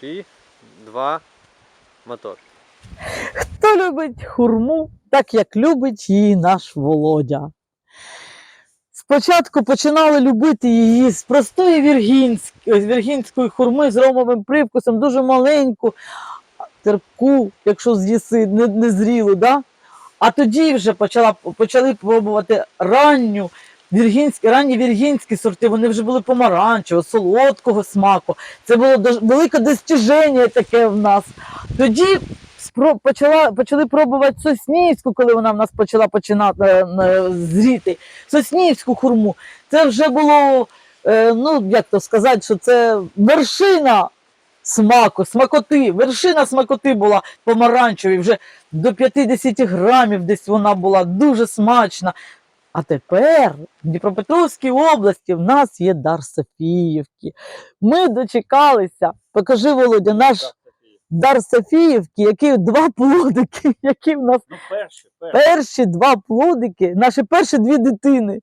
3, 2, мотор. Хто любить хурму, так як любить її наш Володя. Спочатку починали любити її з простої віргінської, з віргінської хурми з ромовим привкусом, дуже маленьку, терпку, якщо з'їси, не, не зрілу, да? а тоді вже почала, почали пробувати ранню, віргінські, ранні віргінські сорти, вони вже були помаранчевого, солодкого смаку. Це було велике достіження таке в нас. Тоді спро- почала, почали пробувати соснівську, коли вона в нас почала починати е, зріти. Соснівську хурму. Це вже було, е, ну як то сказати, що це вершина смаку, смакоти. Вершина смакоти була помаранчеві, вже до 50 грамів десь вона була дуже смачна. А тепер в Дніпропетровській області в нас є дар Софіївки. Ми дочекалися. Покажи, Володя, наш дар Софіївки, який два плодики, які в нас Ну, перші, перші. перші два плодики, наші перші дві дитини,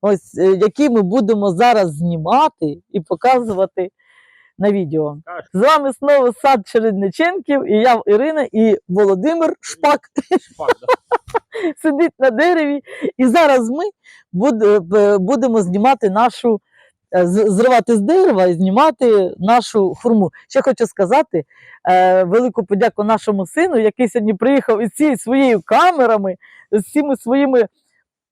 ось е, які ми будемо зараз знімати і показувати на відео. З вами знову сад Чередниченків, і я Ірина, і Володимир Шпак Шпак, да. сидить на дереві. І зараз ми будемо знімати нашу, е, зривати з дерева і знімати нашу хурму. Ще хочу сказати е, велику подяку нашому сину, який сьогодні приїхав із цією своєю камерами, з цими своїми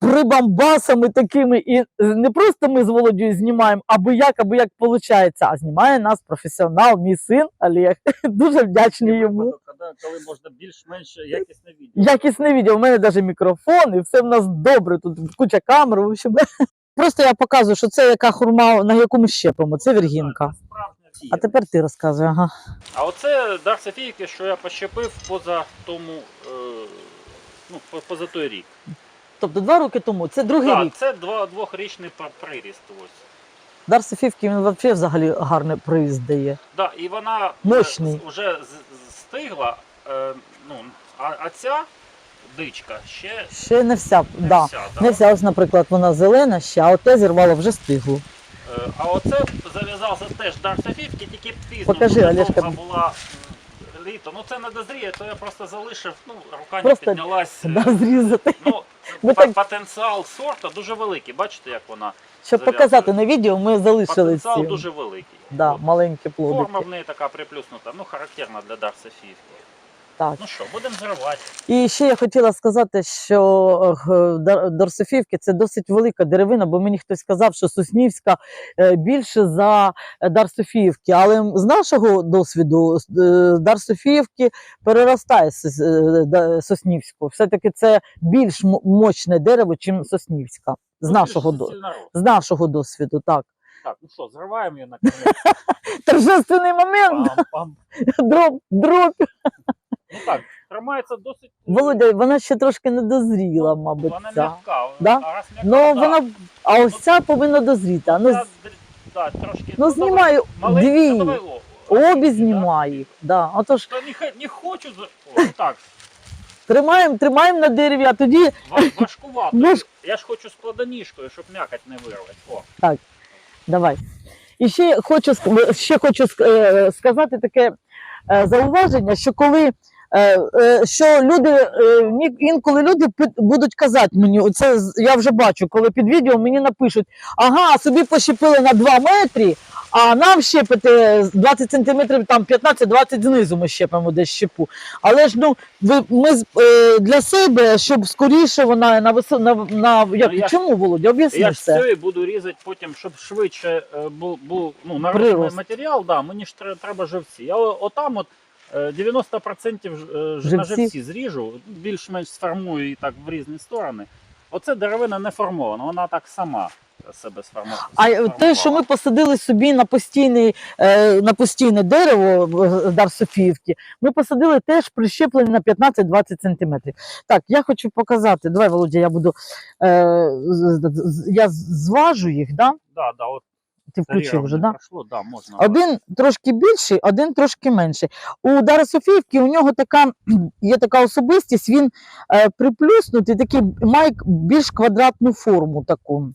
прибамбасами такими. І не просто ми з Володією знімаємо, аби як, аби як виходить, а знімає нас професіонал, мій син Олег. Дуже вдячний йому. Коли, можна більш-менш якісне відео. Якісне відео, у мене навіть мікрофон, і все в нас добре. Тут куча камер. В общем. Просто я показую, що це яка хурма, на яку ми щепимо. Це віргінка. А тепер ти розказуй. Ага. А оце дар Софійки, що я пощепив поза тому, е, ну, поза той рік. Тобто два роки тому, це другий Так, рік. це два, двохрічний пр- приріст. Ось. Дар Софівки він взагалі, взагалі гарний приз дає. Да, і вона Мощний. вже стигла, е, ну, а, а ця дичка ще Ще не вся, не да. вся. да. не вся, ось, наприклад, вона зелена ще, а оте зірвало вже стигло. Е, А оце зав'язався теж дар Софівки, тільки пізно. Покажи, дуже Олежка. довга була м, літо. Ну це не дозріє, то я просто залишив, ну, рука не Просто, піднялась. е, Да, зрізати. Ну, Так- потенціал сорта дуже великий. Бачите, як вона? Щоб зав'язує. показати на відео, ми залишили Потенціал ці дуже великий. да, От. маленькі Форма в неї така приплюснута, ну характерна для Дарса Софіївки. Так. Ну що, будемо зривати. І ще я хотіла сказати, що е, Дарсофівки це досить велика деревина, бо мені хтось сказав, що Соснівська е, більше за Дарсофіївки. Але з нашого досвіду е, Дарсофіївки переростає Сос- Соснівську. Все-таки це більш мощне дерево, ніж Соснівська. З Ну, нашого, до- з нашого досвіду, так. Так, ну що, зриваємо її на кінець. Торжественний момент, Пам-пам. дроб, дроб. Ну так, тримається досить. е, Володя, вона ще трошки не дозріла, мабуть. Вона ця. м'яка. Да? А раз м'яка, Ну, да. вона, а ось ця повинна дозріти. Ну, да, трошки. Ну, давай, знімаю маленька, дві. давай лоб. Обі Да? знімаю їх. Да. Отож, Та не, не хочу. за- О, так, тримаємо, тримаємо на дереві, а тоді ва- важкувато. Важ- Я ж хочу з плодоніжкою, щоб м'якоть не вирвати. О, давай. І ще хочу, ск- ще хочу ск- е, сказати таке е, зауваження, що коли е, е, що люди е, інколи люди будуть казати мені, оце я вже бачу, коли під відео мені напишуть, ага, собі пощепили на 2 метри, а нам щепити 20 сантиметрів, там 15-20 знизу ми щепимо десь щепу. Але ж ну ми е, для себе, щоб скоріше вона на висо на, на як Ну, я чому Володя? Об'ясни Я все. все і буду різати потім, щоб швидше е, був, був ну, Прирост. матеріал, да, мені ж треба живці. Я отам от е, 90% ж- е, на Живці? зріжу, більш-менш сформую її так в різні сторони. Оце деревина не формована, вона так сама себе сформує. А е, те, що ми посадили собі на постійний, е, на постійне дерево в- Дар Софіївки, ми посадили теж прищеплені на 15-20 сантиметрів. Так, я хочу показати. Давай, Володя, я буду е, я зважу їх, да? Да, да, от Ти включив вже, да? пройшло, да, можна. Один трошки більший, один трошки менший. У Дара Софіївки у нього така є така особистість, він е, приплюснутий, такий має більш квадратну форму таку.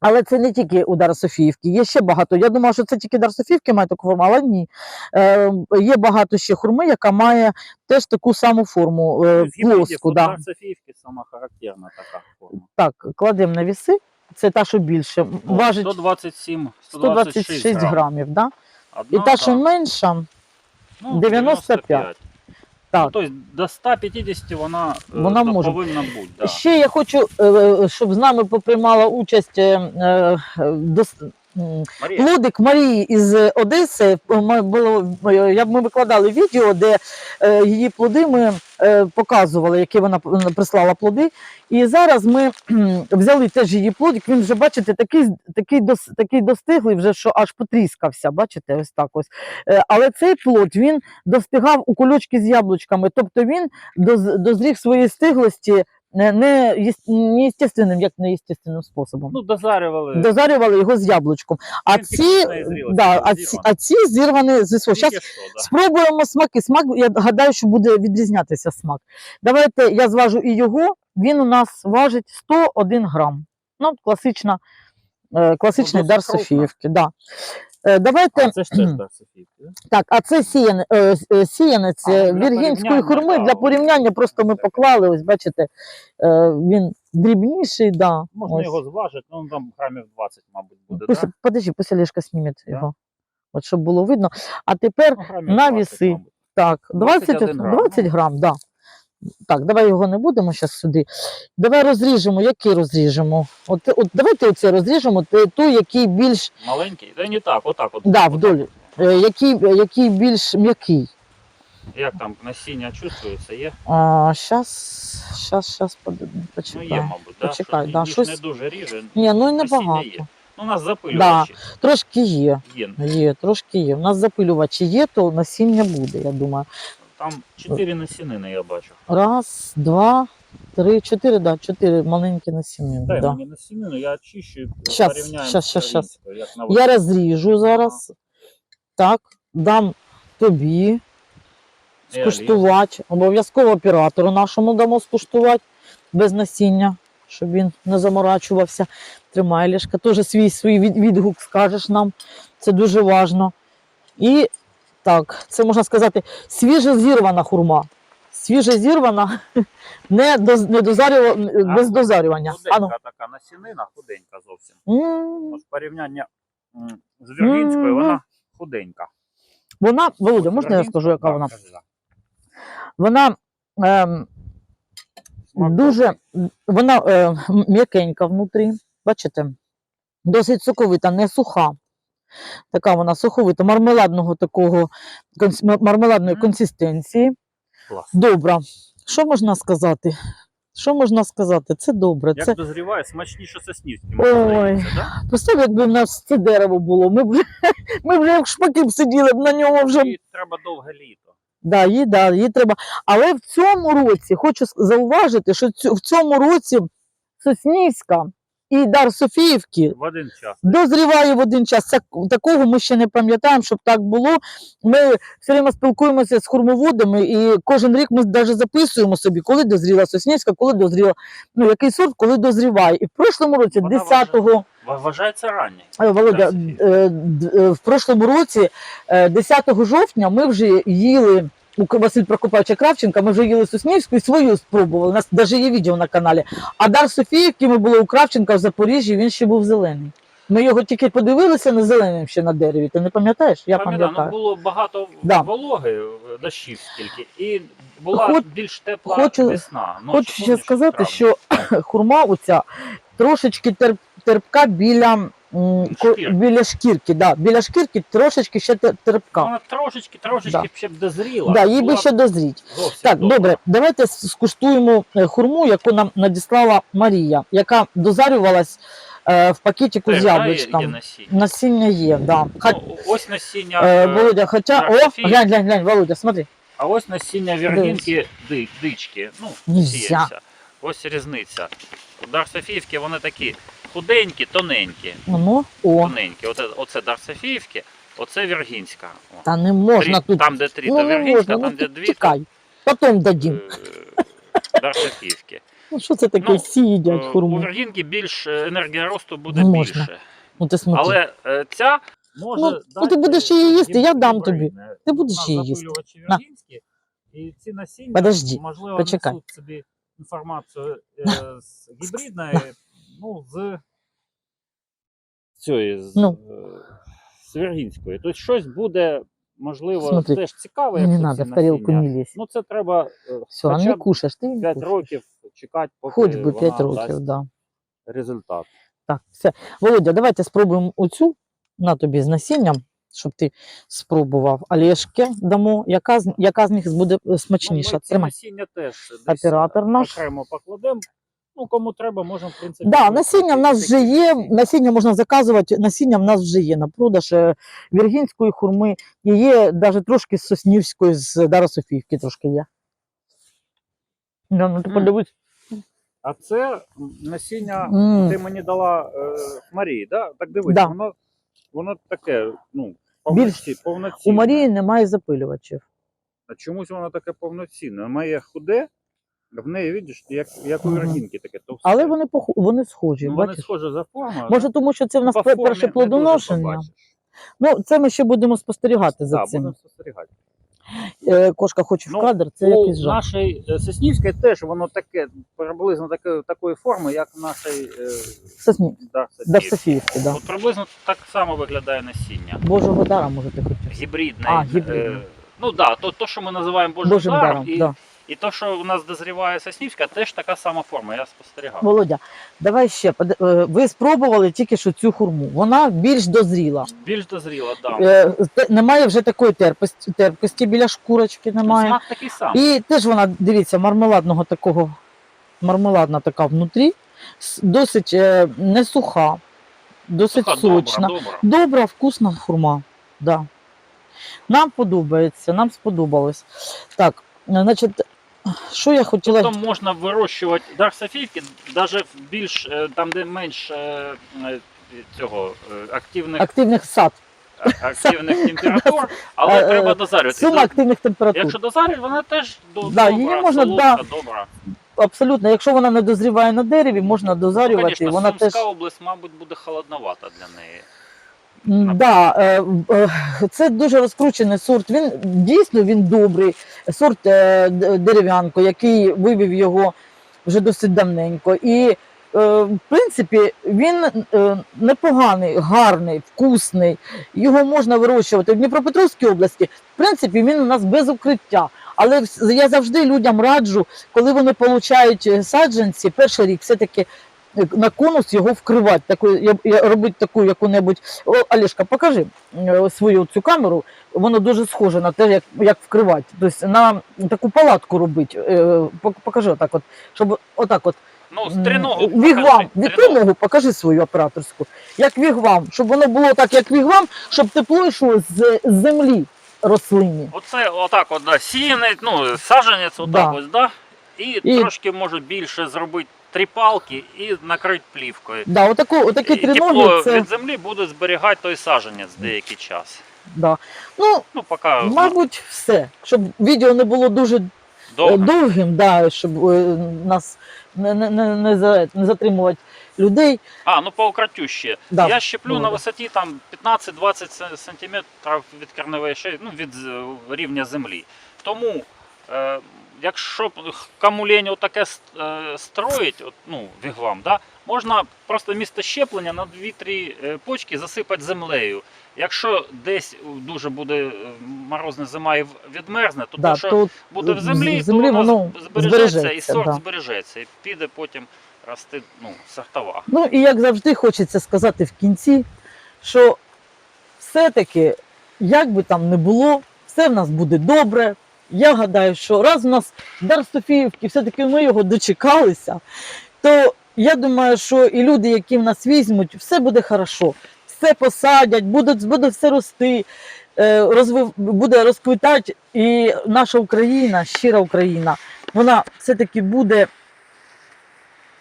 Але це не тільки удар Софіївки, є ще багато. Я думала, що це тільки дар Софіївки має таку форму, але ні. Е, є багато ще хурми, яка має теж таку саму форму, е, плоску. Да. Софіївки сама характерна така форма. Так, кладемо на віси. Це та, що більше, важить 127, 126 126 грам. грамів. Да? Одна, І та, що менша, Ну, 95. Так. Ну, тобто до 150 вона, е, Вона та може. повинна бути. Да. Ще я хочу, е, щоб з нами поприймала участь е, е, дос- Марія, Плодик Марії із Одеси. Ми, було, я- ми викладали відео, де е, її плоди ми е, показували, які вона прислала плоди. І зараз ми взяли теж її плодик. Він вже, бачите, такий, такий, дос, такий достиглий, вже, що аж потріскався. Бачите, ось так ось. Е, але цей плод він достигав у кульочки з яблучками. Тобто він дозріг своєї стиглості не, не, єс- не естественним, як неестественним способом ну, дозарювали. дозарювали його з яблучком. А Він ці, да, а, ці, зірваний. а ці зірвані зі свого. Зараз Тільки що, да. спробуємо смаки. Смак, я гадаю, що буде відрізнятися смак. Давайте я зважу і його. Він у нас важить 101 грам. Ну, класична, е, класичний Ну, дар досить. Софіївки. Да. Е, давайте, А це ж теж да? так, а це сіяне, е, е, сіянець А, віргінської хурми. Для порівняння просто ми поклали, ось бачите, е, він дрібніший. Да, Можна ось. його зважити, ну там грамів 20, мабуть, буде. Пусть, да? Подожди, пусть Олежка снимет Да. його. От щоб було видно. А тепер Ну, на 20, віси. мабуть. так, 20, 21 грам, 20 ну. грам, да. Так, давай його не будемо зараз сюди. Давай розріжемо, який розріжемо. От, от давайте оце розріжемо, той, який більш Маленький? Та не так, отак от. Да, вдоль. е, який, який більш м'який. Як там насіння чувствується, є? А, щас, щас, щас, под- Ну є, мабуть, да? Почекай, що да, щось- не дуже ріже. Ні, ну і небагато. є. Ну, у нас запилювачі Трошки є. є. Є, трошки є. У нас запилювачі є, то насіння буде, я думаю. Там чотири насінини я бачу. Раз, два, три, чотири, да, чотири маленькі насінини. Дай Да. мені насінину, я очищу і Щас, порівняємо щас, щас, щас. українською, як на Я розріжу зараз. Так, дам тобі скуштувати. Обов'язково оператору нашому дамо скуштувати без насіння, щоб він не заморачувався. Тримай, Лешка, теж свій, свій від- відгук скажеш нам. Це дуже важливо. І так, це можна сказати, свіже зірвана хурма. Свіже зірвана, не, доз, не дозарюва, А, без дозарювання. Худенька Ану. така насінина, худенька зовсім. М, Ось порівняння м, з віргінською, Мгм. вона худенька. Вона, Володя, можна я віргінська, скажу, яка да, вона? кажи, да. Вона ем, Смак дуже вона е, м- м'якенька внутрі. Бачите? Досить соковита, не суха. Така вона суховита, мармеладного такого мармеладної консистенції. Клас. Добра. Що можна сказати? Що можна сказати? Це добре. Як Це дозріває, смачніше соснівським. Ой. да? представ, якби в нас це дерево було. Ми б ми б як шпаки б сиділи б на ньому вже І треба довге літо. Да, їй, да, їй треба. Але в цьому році хочу зауважити, що в цьому році Соснівська і Дар Софіївки В один час. дозріває в один час. Такого ми ще не пам'ятаємо, щоб так було. Ми все время спілкуємося з хурмоводами, і кожен рік ми навіть записуємо собі, коли дозріла Соснівська, коли дозріла, ну який сорт, коли дозріває. І в прошлому році, Вона 10-го, Вважається ранній. Е, Володя, е, е, в прошлому році, е, 10 жовтня, ми вже їли у Василь Прокопавича Кравченка, ми вже їли Соснівську і свою спробували. У нас навіть є відео на каналі. А Дар Софіївки ми були у Кравченка в Запоріжжі, він ще був зелений. Ми його тільки подивилися не зеленим ще на дереві. Ти не пам'ятаєш? Я Пам'ятаю, ну було багато Да. вологи, е, дощів стільки, і була Хоч- більш тепла хочу- весна. ночі, Хочу ще сказати, травня. що хурма оця трошечки терп, терпка біля, Шкірки. біля шкірки. Да, біля шкірки трошечки ще тер- терпка. Вона трошечки, трошечки Да. ще б дозріла. Да, їй би ще дозріть. Так, добре, давайте скуштуємо е, хурму, яку нам надіслала Марія, яка дозарювалась е, в пакетику з яблучком. насіння. Насіння є, да. Ха- Ну, ось насіння, е, е, Володя, хоча. Дар О, глянь, глянь, глянь, Володя, смотри. а ось насіння віргінки дички. Ну, Нельзя. Ось різниця. Дар Софіївки, вони такі худенькі, тоненькі. Ну, о, Тоненькі. Оце, оце Дар Софіївки, оце віргінська. О. та не можна тут. Там, де три, ну, то не віргінська, можна, там, ну, де ти дві, чекай. Потім дадім. е, Дар Ну що це таке? Ну, Всі їдять Е, У хурму. вергінки більш е, енергія росту буде Ну, можна. більше. Ну ти смотри. Але е, ця може. Ну, ну, ти будеш її їсти, я дам тобі. Ти будеш її їсти. На. і ці насіння, Подожди, можливо, почекай. несуть собі інформацію е, з гібридної, ну, з цієї, з, Ну. е, з вергінської. Тобто щось буде, можливо, Смотри, теж цікаве, Не як надо в тарілку не лізь. Ну, це треба е, Все, хоча не б кушаєш, ти не 5 кушаєш. років чекати, поки Хоч би 5 вона років, дасть да. результат. Так, все. Володя, давайте спробуємо оцю на тобі з насінням, щоб ти спробував. Олешки дамо. Яка з, яка з них буде е, смачніша? Ну, ми ці Тримай. насіння теж десь Оператор наш. окремо покладемо. Ну, кому треба, можемо, в принципі. Да, насіння в нас вже є. насіння. Можна заказувати. Насіння в нас вже є на продаж е, віргінської хурми. І є навіть трошки з Соснівської, з Дарософіївки трошки є. Да, ну ти подивись. А це насіння, М. ти мені дала е, Марії, да? так дивись, Да. воно, воно таке, ну, повноці, У. Марії немає запилювачів. А чомусь воно таке повноцінне. Моє худе, в неї, видиш, як, як у вергінки таке товсте. Але вони поху... вони схожі. ну, вони бачиш? схожі за формою. Може, тому що це в нас по пе- формі перше дуже плодоношення. побачиш. Ну, це ми ще будемо спостерігати за Так, цим. будемо спостерігати. Е, Кошка хоче в Ну, кадр, це У якийсь жах. нашої е, Соснівської теж воно таке, приблизно таке, такої форми, як в нашій е, Сосні. да, Да, в Соснівській. Софіївці, да. От приблизно так само виглядає насіння. Божого дара, може ти хотів. Гібридне. А, гібридне. Е, ну так, да, то, то, що ми називаємо Божим, Божим даром, даром, і, да. І то, що у нас дозріває Соснівська, теж така сама форма, я спостерігав. Володя, давай ще. е, Ви спробували тільки що цю хурму. Вона більш дозріла. Більш дозріла, так. Е, те- Немає вже такої терпості, терпкості біля шкурочки немає. Смак такий самий. І теж вона, дивіться, мармеладного такого, мармеладна така внутрі, с- досить е, не суха, досить Суха, сочна. Добра, добра. Добра, вкусна хурма. Да. Нам подобається, нам сподобалось. Так, значить, що я хотіла. Тобто можна вирощувати дар Софійки, навіть в більш е, там, де менш е, е, цього активних, Активних сад. активних температур, але треба дозарювати. Сума активних температур. Якщо дозарювати, вона теж до, Да, добра, її можна, солодка, да. добра. Абсолютно, якщо вона не дозріває на дереві, можна Ну, дозарювати. конечно, вона Сумська теж область, мабуть, буде холодновата для неї. Да, е, е, це дуже розкручений сорт. Він дійсно він добрий. Сорт е, дерев'янко, який вивів його вже досить давненько. І в принципі він непоганий, гарний, вкусний. Його можна вирощувати в Дніпропетровській області. В принципі, він у нас без укриття. Але я завжди людям раджу, коли вони получають саджанці, перший рік все-таки на конус його вкривати. Таку, я, я, робити таку яку-небудь Олешка, покажи е, свою цю камеру. Воно дуже схоже на те, як, як вкривати. Тобто на таку палатку робити. Е, покажи отак, от, щоб отак от. Ну, з Вігвам, триногу покажи свою операторську. Як вігвам, щоб воно було так, як вігвам, щоб тепло йшло з, землі рослині. Оце отак от, да, сіяний, ну, саджанець отак Да. ось, да? І, І- трошки може більше зробити три палки і накрити плівкою. Да, отаку, отакі і тепло це від землі буде зберігати той саджанець деякий час. да. ну, Ну, поки мабуть, все. Щоб відео не було дуже Е, довгим, да, щоб е, нас не, не, не, не, за- не затримувати людей. А, ну по укриттю ще. Да, Я щеплю добре. на висоті там 15-20 см від корневої шиї, ну, від е, рівня землі. Тому, е, якщо кому лень таке строїть, от, ну, вігвам, да, можна просто місце щеплення на 2-3 е, почки засипати землею. Якщо десь дуже буде е, морозна зима і відмерзне, то Да, те, що то буде в землі, землі то воно воно збережеться, і сорт да. збережеться, і піде потім рости ну, сортова. Ну і як завжди хочеться сказати в кінці, що все-таки, як би там не було, все в нас буде добре. Я гадаю, що раз у нас дар Софіївки, все-таки ми його дочекалися, то я думаю, що і люди, які в нас візьмуть, все буде хорошо. Все посадять, буде, буде все рости, е, розвив, буде розквітати. І наша Україна, щира Україна, вона все-таки буде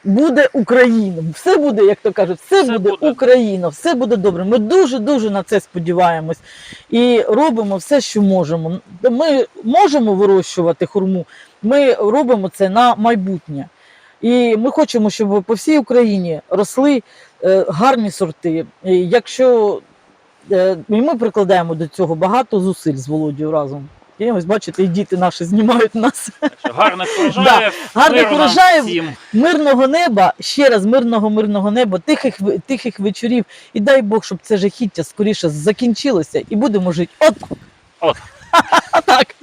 буде Україна. Все буде, як то кажуть, все, Все буде, буде. Україна, все буде добре. Ми дуже дуже на це сподіваємось і робимо все, що можемо. Ми можемо вирощувати хурму. Ми робимо це на майбутнє. І ми хочемо, щоб по всій Україні росли е, гарні сорти. Якщо е, і ми прикладаємо до цього багато зусиль з Володією разом. І ось бачите, і діти наші знімають нас. Гарних гарних нам врожаїв. всім. Мирного неба, ще раз мирного, мирного неба, тихих, тихих вечорів. І дай Бог, щоб це жахіття скоріше закінчилося і будемо жити. От. От. так.